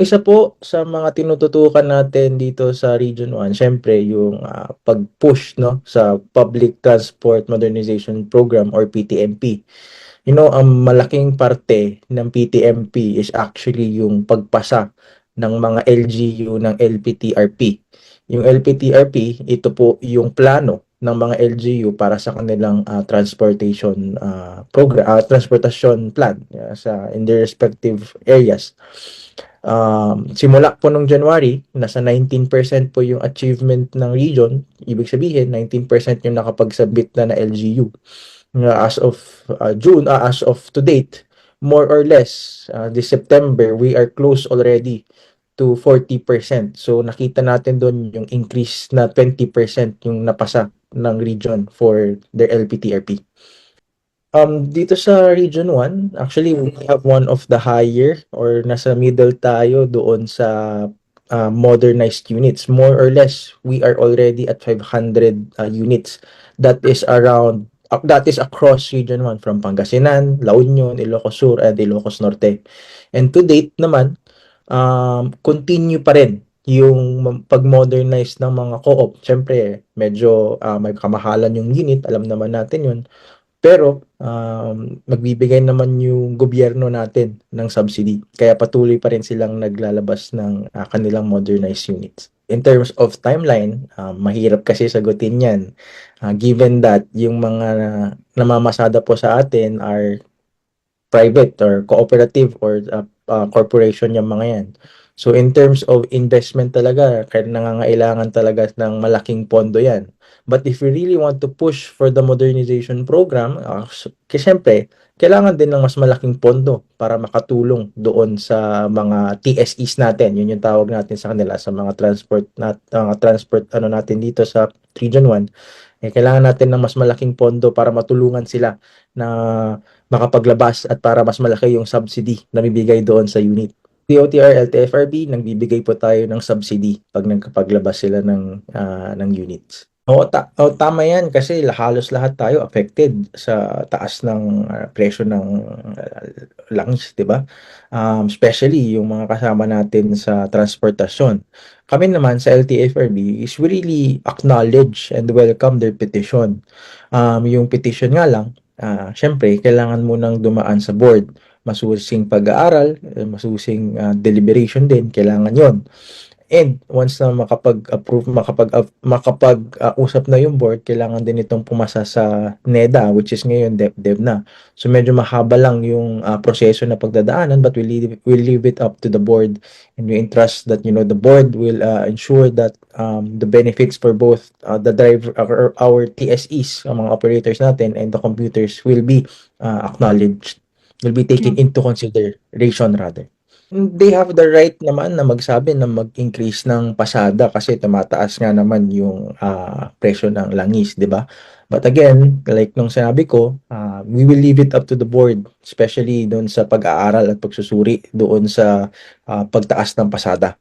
isa po sa mga tinututukan natin dito sa Region 1, syempre yung ah, pag-push no sa Public Transport Modernization Program or PTMP. You know, ang malaking parte ng PTMP is actually yung pagpasa ng mga LGU ng LPTRP. Yung LPTRP, ito po yung plano ng mga LGU para sa kanilang ah, transportation ah, program, ah, transportation plan yeah, sa in their respective areas. Um, simula po nung January, nasa 19% po yung achievement ng region. Ibig sabihin, 19% yung nakapagsubmit na na LGU. As of uh, June, uh, as of to date, more or less, uh, this September, we are close already to 40%. So nakita natin doon yung increase na 20% yung napasa ng region for their LPTRP. Um, dito sa Region 1, actually we have one of the higher or nasa middle tayo doon sa uh, modernized units. More or less, we are already at 500 uh, units. That is around uh, that is across Region 1 from Pangasinan, La Union, Ilocos Sur, and Ilocos Norte. And to date naman, um, continue pa rin yung pag-modernize ng mga co-op. Siyempre, medyo uh, may kamahalan yung unit, alam naman natin yun. Pero um, magbibigay naman yung gobyerno natin ng subsidy. Kaya patuloy pa rin silang naglalabas ng uh, kanilang modernized units. In terms of timeline, uh, mahirap kasi sagutin yan. Uh, given that yung mga namamasada po sa atin are private or cooperative or uh, uh, corporation yung mga yan. So in terms of investment talaga, nangangailangan talaga ng malaking pondo yan. But if we really want to push for the modernization program, uh, kasi syempre, kailangan din ng mas malaking pondo para makatulong doon sa mga TSEs natin. Yun yung tawag natin sa kanila, sa mga transport, nat, uh, transport ano natin dito sa Region 1. Eh, kailangan natin ng mas malaking pondo para matulungan sila na makapaglabas at para mas malaki yung subsidy na bibigay doon sa unit. DOTR, LTFRB, nagbibigay po tayo ng subsidy pag nagkapaglabas sila ng, uh, ng units. Oo, ta- oh, tama yan kasi halos lahat tayo affected sa taas ng uh, presyo ng uh, langis, di ba? Um, especially yung mga kasama natin sa transportasyon. Kami naman sa LTFRB is we really acknowledge and welcome their petition. Um, yung petition nga lang, uh, syempre, kailangan mo nang dumaan sa board masusing pag-aaral, eh, masusing uh, deliberation din, kailangan yon. And once na makapag-approve, makapag makapag-usap uh, na yung board, kailangan din itong pumasa sa NEDA, which is ngayon DepDev na. So medyo mahaba lang yung uh, proseso na pagdadaanan, but we leave, we leave it up to the board and we entrust that you know the board will uh, ensure that um, the benefits for both uh, the driver, our, our TSEs, ang mga operators natin, and the computers will be uh, acknowledged will be taken Hmm. into consideration rather. They have the right naman na magsabi na mag-increase ng pasada kasi tumataas nga naman yung ah, presyo ng langis, 'di ba? But again, like nung sinabi ko, ah, we will leave it up to the board, especially doon sa pag-aaral at pagsusuri doon sa ah, pagtaas ng pasada.